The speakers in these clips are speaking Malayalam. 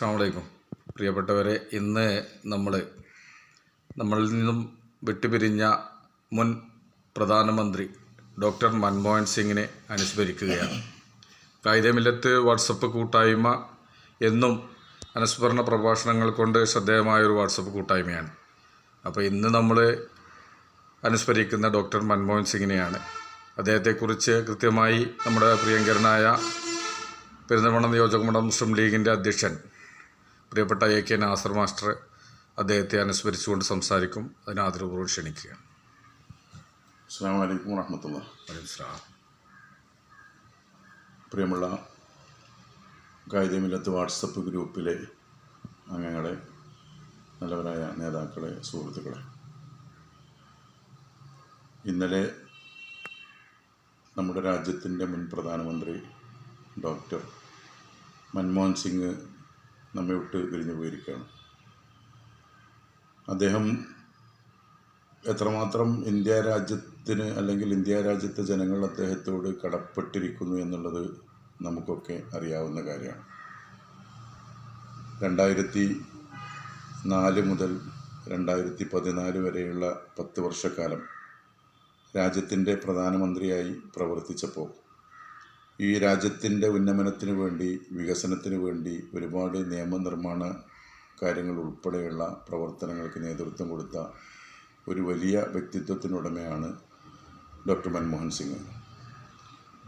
അസ്സാമലൈക്കും പ്രിയപ്പെട്ടവരെ ഇന്ന് നമ്മൾ നമ്മളിൽ നിന്നും വിട്ടുപിരിഞ്ഞ മുൻ പ്രധാനമന്ത്രി ഡോക്ടർ മൻമോഹൻ സിംഗിനെ അനുസ്മരിക്കുകയാണ്. കായികമില്ലത്ത് വാട്സപ്പ് കൂട്ടായ്മ എന്നും അനുസ്മരണ പ്രഭാഷണങ്ങൾ കൊണ്ട് ശ്രദ്ധേയമായ ഒരു വാട്സപ്പ് കൂട്ടായ്മയാണ്. അപ്പോൾ ഇന്ന് നമ്മൾ അനുസ്മരിക്കുന്ന ഡോക്ടർ മൻമോഹൻ സിംഗിനെയാണ്. അദ്ദേഹത്തെക്കുറിച്ച് കൃത്യമായി നമ്മുടെ പ്രിയങ്കരനായ പെരിന്തൽമണ്ണ നിയോജകമണ്ഡലം മുസ്ലിം ലീഗിന്റെ അധ്യക്ഷൻ പ്രിയപ്പെട്ട എ കെ നാസർ മാസ്റ്റർ അദ്ദേഹത്തെ അനുസ്മരിച്ചുകൊണ്ട് സംസാരിക്കും. അതിന് ആദരപൂർവം ക്ഷണിക്കുക. അസ്സാം വലൈക്കും വറഹമത്തുള്ള പ്രിയമുള്ള കായികമില്ലത്ത് വാട്സപ്പ് ഗ്രൂപ്പിലെ അംഗങ്ങളെ നല്ലവരായ നേതാക്കളെ സുഹൃത്തുക്കളെ. ഇന്നലെ നമ്മുടെ രാജ്യത്തിന്റെ മുൻ പ്രധാനമന്ത്രി ഡോക്ടർ മൻമോഹൻ സിംഗ് നമ്മെ വിട്ട് പിരിഞ്ഞു പോയിരിക്കുകയാണ്. അദ്ദേഹം എത്രമാത്രം ഇന്ത്യ രാജ്യത്തിന് അല്ലെങ്കിൽ ഇന്ത്യ രാജ്യത്തെ ജനങ്ങൾ അദ്ദേഹത്തോട് കടപ്പെട്ടിരിക്കുന്നു എന്നുള്ളത് നമുക്കൊക്കെ അറിയാവുന്ന കാര്യമാണ്. രണ്ടായിരത്തി നാല് മുതൽ രണ്ടായിരത്തി പതിനാല് വരെയുള്ള പത്ത് വർഷക്കാലം രാജ്യത്തിന്റെ പ്രധാനമന്ത്രിയായി പ്രവർത്തിച്ചപ്പോൾ ഈ രാജ്യത്തിന്റെ ഉന്നമനത്തിന് വേണ്ടി വികസനത്തിന് വേണ്ടി ഒരുപാട് നിയമനിർമ്മാണ കാര്യങ്ങൾ ഉൾപ്പെടെയുള്ള പ്രവർത്തനങ്ങൾക്ക് നേതൃത്വം കൊടുത്ത ഒരു വലിയ വ്യക്തിത്വത്തിനുടമയാണ് ഡോക്ടർ മൻമോഹൻ സിംഗ്.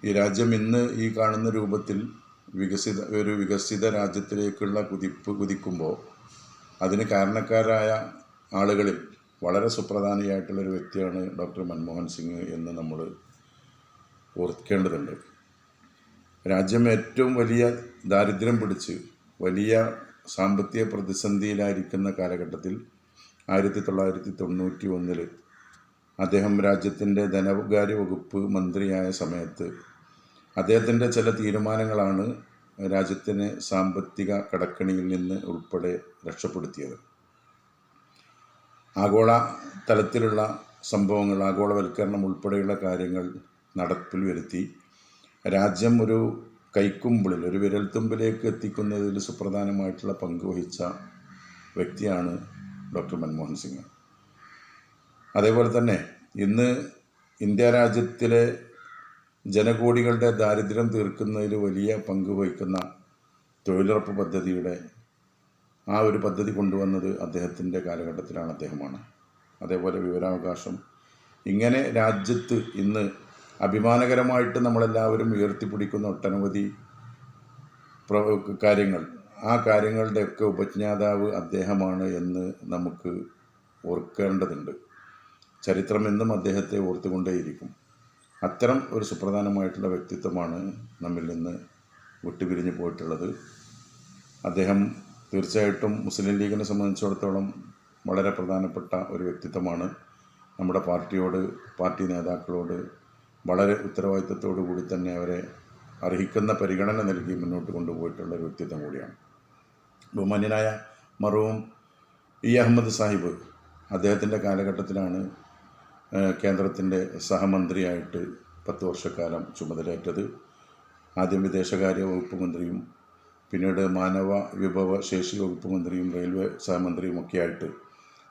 ഈ രാജ്യം ഇന്ന് ഈ കാണുന്ന രൂപത്തിൽ വികസിത ഒരു വികസിത രാജ്യത്തിലേക്കുള്ള കുതിപ്പ് കുതിക്കുമ്പോൾ അതിന് കാരണക്കാരായ ആളുകളിൽ വളരെ സുപ്രധാനിയായിട്ടുള്ളൊരു വ്യക്തിയാണ് ഡോക്ടർ മൻമോഹൻ സിംഗ് എന്ന് നമ്മൾ ഓർക്കേണ്ടതുണ്ട്. രാജ്യം ഏറ്റവും വലിയ ദാരിദ്ര്യം പിടിച്ച് വലിയ സാമ്പത്തിക പ്രതിസന്ധിയിലായിരിക്കുന്ന കാലഘട്ടത്തിൽ ആയിരത്തി തൊള്ളായിരത്തി തൊണ്ണൂറ്റി ഒന്നിൽ അദ്ദേഹം രാജ്യത്തിന്റെ ധനകാര്യ വകുപ്പ് മന്ത്രിയായ സമയത്ത് അദ്ദേഹത്തിന്റെ ചില തീരുമാനങ്ങളാണ് രാജ്യത്തിനെ സാമ്പത്തിക കടക്കണിയിൽ നിന്ന് ഉൾപ്പെടെ രക്ഷപ്പെടുത്തിയത്. ആഗോള തലത്തിലുള്ള സംഭവങ്ങൾ ആഗോളവൽക്കരണം ഉൾപ്പെടെയുള്ള കാര്യങ്ങൾ നടപ്പിൽ വരുത്തി രാജ്യം ഒരു കൈക്കുമ്പിളിൽ ഒരു വിരൽത്തുമ്പിലേക്ക് എത്തിക്കുന്നതിൽ സുപ്രധാനമായിട്ടുള്ള പങ്ക് വഹിച്ച വ്യക്തിയാണ് ഡോക്ടർ മൻമോഹൻ സിംഗ്. അതേപോലെ തന്നെ ഇന്ന് ഇന്ത്യ രാജ്യത്തിലെ ജനകോടികളുടെ ദാരിദ്ര്യം തീർക്കുന്നതിൽ വലിയ പങ്ക് വഹിക്കുന്ന തൊഴിലുറപ്പ് പദ്ധതിയുടെ ആ ഒരു പദ്ധതി കൊണ്ടുവന്നത് അദ്ദേഹത്തിന്റെ കാലഘട്ടത്തിലാണ് അദ്ദേഹമാണ്. അതേപോലെ വിവരാവകാശം. ഇങ്ങനെ രാജ്യത്ത് ഇന്ന് അഭിമാനകരമായിട്ട് നമ്മളെല്ലാവരും ഉയർത്തിപ്പിടിക്കുന്ന ഒട്ടനവധി കാര്യങ്ങൾ. ആ കാര്യങ്ങളുടെയൊക്കെ ഉപജ്ഞാതാവ് അദ്ദേഹമാണ് എന്ന് നമുക്ക് ഓർക്കേണ്ടതുണ്ട്. ചരിത്രം എന്നും അദ്ദേഹത്തെ ഓർത്തുകൊണ്ടേയിരിക്കും. അത്തരം ഒരു സുപ്രധാനമായിട്ടുള്ള വ്യക്തിത്വമാണ് നമ്മിൽ നിന്ന് വിട്ടുപിരിഞ്ഞു പോയിട്ടുള്ളത്. അദ്ദേഹം തീർച്ചയായിട്ടും മുസ്ലിം ലീഗിനെ സംബന്ധിച്ചിടത്തോളം വളരെ പ്രധാനപ്പെട്ട ഒരു വ്യക്തിത്വമാണ്. നമ്മുടെ പാർട്ടിയോട് പാർട്ടി നേതാക്കളോട് വളരെ ഉത്തരവാദിത്തത്തോടു കൂടി തന്നെ അവരെ അർഹിക്കുന്ന പരിഗണന നൽകി മുന്നോട്ട് കൊണ്ടുപോയിട്ടുള്ള ഒരു വ്യക്തിത്വം കൂടിയാണ്. ബഹുമാന്യനായ മറവും ഇ അഹമ്മദ് സാഹിബ് അദ്ദേഹത്തിന്റെ കാലഘട്ടത്തിലാണ് കേന്ദ്രത്തിന്റെ സഹമന്ത്രിയായിട്ട് പത്ത് വർഷക്കാലം ചുമതലയേറ്റത്. ആദ്യം വിദേശകാര്യ വകുപ്പ് മന്ത്രിയും പിന്നീട് മാനവ വിഭവ ശേഷി വകുപ്പ് മന്ത്രിയും റെയിൽവേ സഹമന്ത്രിയും ആയിട്ട്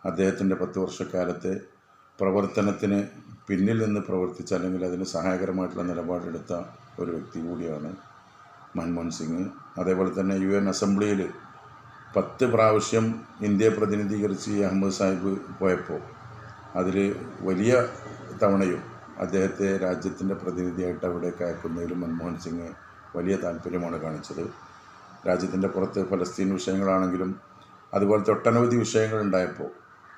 അദ്ദേഹത്തിന്റെ പത്ത് വർഷക്കാലത്തെ പ്രവർത്തനത്തിന് പിന്നിൽ നിന്ന് പ്രവർത്തിച്ച അല്ലെങ്കിൽ അതിന് സഹായകരമായിട്ടുള്ള നിലപാടെടുത്ത ഒരു വ്യക്തി കൂടിയാണ് മൻമോഹൻ സിംഗ്. അതേപോലെ തന്നെ യു എൻ അസംബ്ലിയിൽ പത്ത് പ്രാവശ്യം ഇന്ത്യയെ പ്രതിനിധീകരിച്ച് അഹമ്മദ് സാഹിബ് പോയപ്പോൾ അതിൽ വലിയ തവണയും അദ്ദേഹത്തെ രാജ്യത്തിന്റെ പ്രതിനിധിയായിട്ട് അവിടേക്ക് അയക്കുന്നതിൽ മൻമോഹൻ സിംഗ് വലിയ താല്പര്യമാണ് കാണിച്ചത്. രാജ്യത്തിന്റെ പുറത്ത് ഫലസ്തീൻ വിഷയങ്ങളാണെങ്കിലും അതുപോലത്തെ ഒട്ടനവധി വിഷയങ്ങളുണ്ടായപ്പോൾ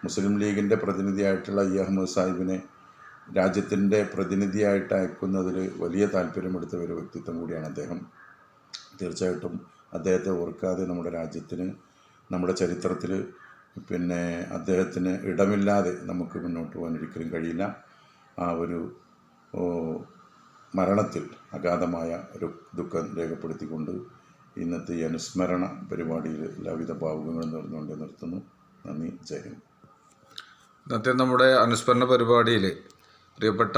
മുസ്ലിം ലീഗിന്റെ പ്രതിനിധിയായിട്ടുള്ള ഇ അഹമ്മദ് സാഹിബിനെ രാജ്യത്തിന്റെ പ്രതിനിധിയായിട്ട് അയക്കുന്നതിൽ വലിയ താല്പര്യമെടുത്ത ഒരു വ്യക്തിത്വം കൂടിയാണ് അദ്ദേഹം. തീർച്ചയായിട്ടും അദ്ദേഹത്തെ ഓർക്കാതെ നമ്മുടെ രാജ്യത്തിന് നമ്മുടെ ചരിത്രത്തിൽ പിന്നെ അദ്ദേഹത്തിന് ഇടമില്ലാതെ നമുക്ക് മുന്നോട്ട് പോകാൻ ഒരിക്കലും കഴിയില്ല. ആ ഒരു മരണത്തിൽ അഗാധമായ ഒരു ദുഃഖം രേഖപ്പെടുത്തിക്കൊണ്ട് ഇന്നത്തെ ഈ അനുസ്മരണ പരിപാടിയിൽ എല്ലാവിധ ഭാവുകങ്ങളും നേർന്നുകൊണ്ട് നിർത്തുന്നു. നന്ദി ജയ് ഹിന്ദ്. ഇന്നത്തെ നമ്മുടെ അനുസ്മരണ പരിപാടിയിൽ പ്രിയപ്പെട്ട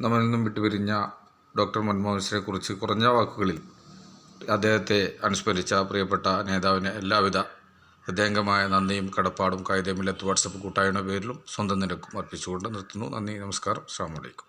നമ്മളിൽ നിന്നും വിട്ടുപിരിഞ്ഞ ഡോക്ടർ മൻമോഹൻ സിംഗിനെ കുറിച്ച് കുറഞ്ഞ വാക്കുകളിൽ അദ്ദേഹത്തെ അനുസ്മരിച്ച പ്രിയപ്പെട്ട നേതാവിന് എല്ലാവിധ ഹൃദയംഗമായ നന്ദിയും കടപ്പാടും കായികമില്ലത്ത് വാട്സപ്പ് കൂട്ടായ്മയുടെ പേരിലും സ്വന്തം നിരക്കും അർപ്പിച്ചുകൊണ്ട് നിർത്തുന്നു. നന്ദി നമസ്കാരം. അസ്സാം വലൈക്കും